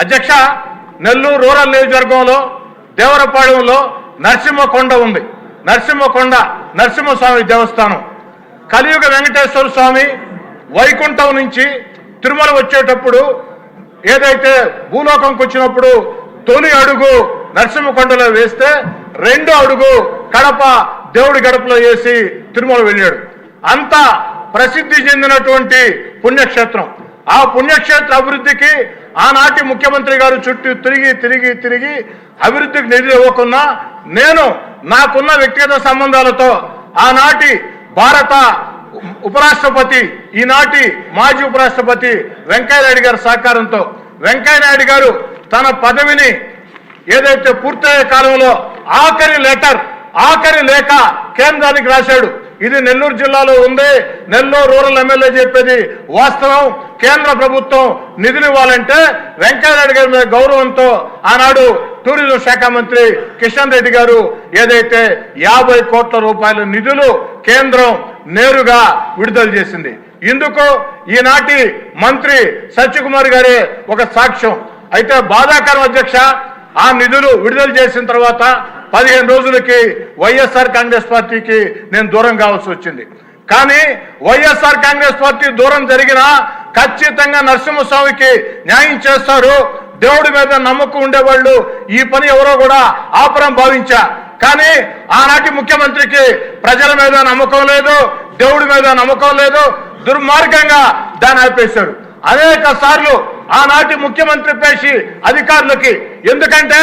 అధ్యక్ష నెల్లూరు రూరల్ నియోజకవర్గంలో దేవరపాళెంలో నరసింహకొండ ఉంది. నరసింహకొండ నరసింహస్వామి దేవస్థానం. కలియుగ వెంకటేశ్వర స్వామి వైకుంఠం నుంచి తిరుమల వచ్చేటప్పుడు ఏదైతే భూలోకంకి వచ్చినప్పుడు తొలి అడుగు నరసింహకొండలో వేస్తే రెండో అడుగు కడప దేవుడి గడపలో వేసి తిరుమల వెళ్ళాడు. అంత ప్రసిద్ధి చెందినటువంటి పుణ్యక్షేత్రం. ఆ పుణ్యక్షేత్ర అభివృద్ధికి ఆనాటి ముఖ్యమంత్రి గారు చుట్టూ తిరిగి తిరిగి తిరిగి అభివృద్ధికి నిధులు ఇవ్వకున్నా నేను నాకున్న వ్యక్తిగత సంబంధాలతో ఆనాటి భారత ఉపరాష్ట్రపతి ఈనాటి మాజీ ఉపరాష్ట్రపతి వెంకయ్యనాయుడు గారి సహకారంతో వెంకయ్యనాయుడు గారు తన పదవిని ఏదైతే పూర్తయ్యే కాలంలో ఆఖరి లెటర్ ఆఖరి లేఖ కేంద్రానికి రాశాడు. ఇది నెల్లూరు జిల్లాలో ఉంది. నెల్లూరు రూరల్ ఎమ్మెల్యే చెప్పేది వాస్తవం. కేంద్ర ప్రభుత్వం నిధులు ఇవ్వాలంటే వెంకయ్యనాయుడు గారి మీద గౌరవంతో ఆనాడు టూరిజం శాఖ మంత్రి కిషన్ రెడ్డి గారు ఏదైతే యాభై కోట్ల రూపాయల నిధులు కేంద్రం నేరుగా విడుదల చేసింది. ఇందుకు ఈనాటి మంత్రి సత్యకుమార్ గారే ఒక సాక్ష్యం. అయితే బాధాకరం అధ్యక్ష ఆ నిధులు విడుదల చేసిన తర్వాత పదిహేను రోజులకి వైఎస్ఆర్ కాంగ్రెస్ పార్టీకి నేను దూరం కావాల్సి వచ్చింది. కానీ వైఎస్ఆర్ కాంగ్రెస్ పార్టీ దూరం జరిగినా ఖచ్చితంగా నరసింహస్వామికి న్యాయం చేస్తారు. దేవుడి మీద నమ్మకం ఉండేవాళ్ళు ఈ పని ఎవరో కూడా ఆపరం భావించా. కానీ ఆనాటి ముఖ్యమంత్రికి ప్రజల మీద నమ్మకం లేదు దేవుడి మీద నమ్మకం లేదు దుర్మార్గంగా దాన్ని ఆపేశారు. అనేక సార్లు ఆనాటి ముఖ్యమంత్రి పేషి అధికారులకి ఎందుకంటే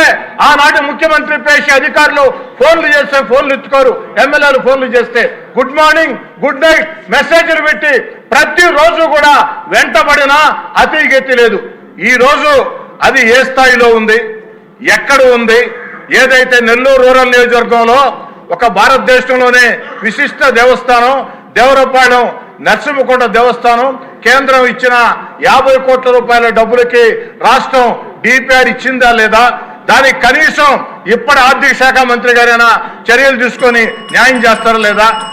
ఆనాటి ముఖ్యమంత్రి పేసి అధికారులు ఫోన్లు చేస్తే ఫోన్లు ఎత్తుకోరు. ఎమ్మెల్యేలు ఫోన్లు చేస్తే గుడ్ మార్నింగ్ గుడ్ నైట్ మెసేజ్లు పెట్టి ప్రతిరోజు కూడా వెంటబడినా అతి లేదు. ఈ రోజు అది ఏ స్థాయిలో ఉంది? ఎక్కడ ఉంది? ఏదైతే నెల్లూరు రూరల్ నియోజకవర్గంలో ఒక భారతదేశంలోనే విశిష్ట దేవస్థానం దేవరపాలెం నరసింహకొండ దేవస్థానం కేంద్రం ఇచ్చిన యాభై కోట్ల రూపాయల డబ్బులకి రాష్ట్రం డిపిఆర్ ఇచ్చిందా లేదా? దానికి కనీసం ఇప్పటి ఆర్థిక శాఖ మంత్రి గారైనా చర్యలు తీసుకొని న్యాయం చేస్తారా లేదా?